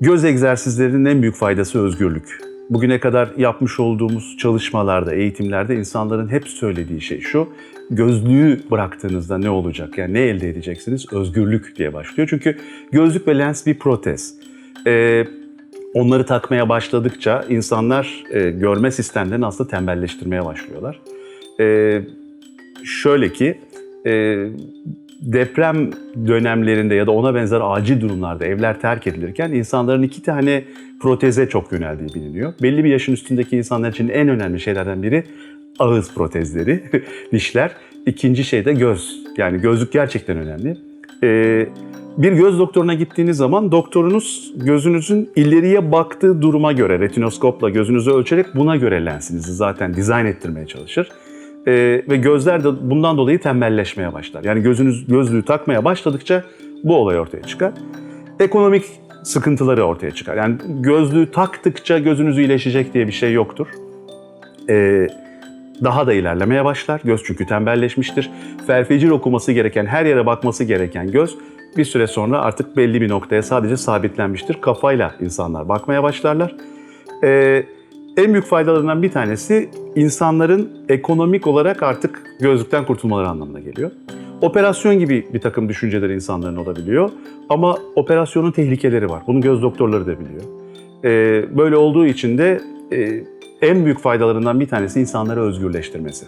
Göz egzersizlerinin en büyük faydası özgürlük. Bugüne kadar yapmış olduğumuz çalışmalarda, eğitimlerde insanların hep söylediği şey şu. Gözlüğü bıraktığınızda ne olacak? Yani ne elde edeceksiniz? Özgürlük diye başlıyor. Çünkü gözlük ve lens bir protez. Ee, onları takmaya başladıkça insanlar e, görme sistemlerini aslında tembelleştirmeye başlıyorlar. Ee, şöyle ki e, deprem dönemlerinde ya da ona benzer acil durumlarda evler terk edilirken insanların iki tane proteze çok yöneldiği biliniyor. Belli bir yaşın üstündeki insanlar için en önemli şeylerden biri ağız protezleri, dişler. İkinci şey de göz. Yani gözlük gerçekten önemli. Ee, bir göz doktoruna gittiğiniz zaman doktorunuz gözünüzün ileriye baktığı duruma göre retinoskopla gözünüzü ölçerek buna göre lensinizi zaten dizayn ettirmeye çalışır. Ee, ve gözler de bundan dolayı tembelleşmeye başlar. Yani gözünüz gözlüğü takmaya başladıkça bu olay ortaya çıkar. Ekonomik sıkıntıları ortaya çıkar. Yani gözlüğü taktıkça gözünüz iyileşecek diye bir şey yoktur. Ee, daha da ilerlemeye başlar. Göz çünkü tembelleşmiştir. Felfecir okuması gereken, her yere bakması gereken göz bir süre sonra artık belli bir noktaya sadece sabitlenmiştir. Kafayla insanlar bakmaya başlarlar. Ee, en büyük faydalarından bir tanesi insanların ekonomik olarak artık gözlükten kurtulmaları anlamına geliyor. Operasyon gibi bir takım düşünceleri insanların olabiliyor ama operasyonun tehlikeleri var. Bunu göz doktorları da biliyor. Ee, böyle olduğu için de e, en büyük faydalarından bir tanesi insanları özgürleştirmesi.